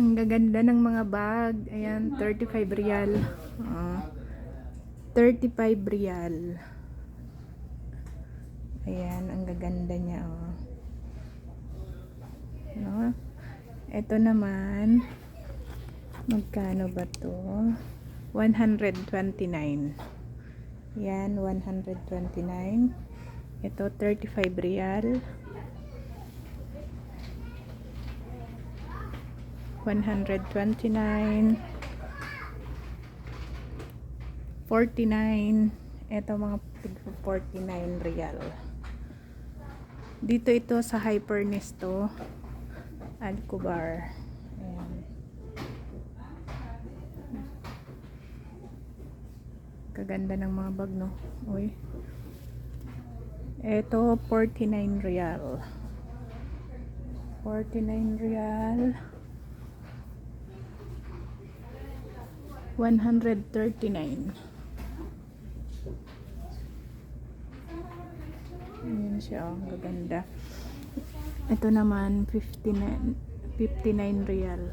Ang gaganda ng mga bag. Ayan, 35 real. Ah, 35 real. Ayan, ang gaganda niya. Oh. No? Ito naman, magkano ba to? 129. Yan, 129. Ito, 35 real. 129 49 ito mga tig- 49 real. Dito ito sa Hypernis to Alcobar. Ayan. Kaganda ng mga bag no? Uy. Ito 49 real. 49 real 139 Ayan siya, ang gaganda. Ito naman, 59, 59 real.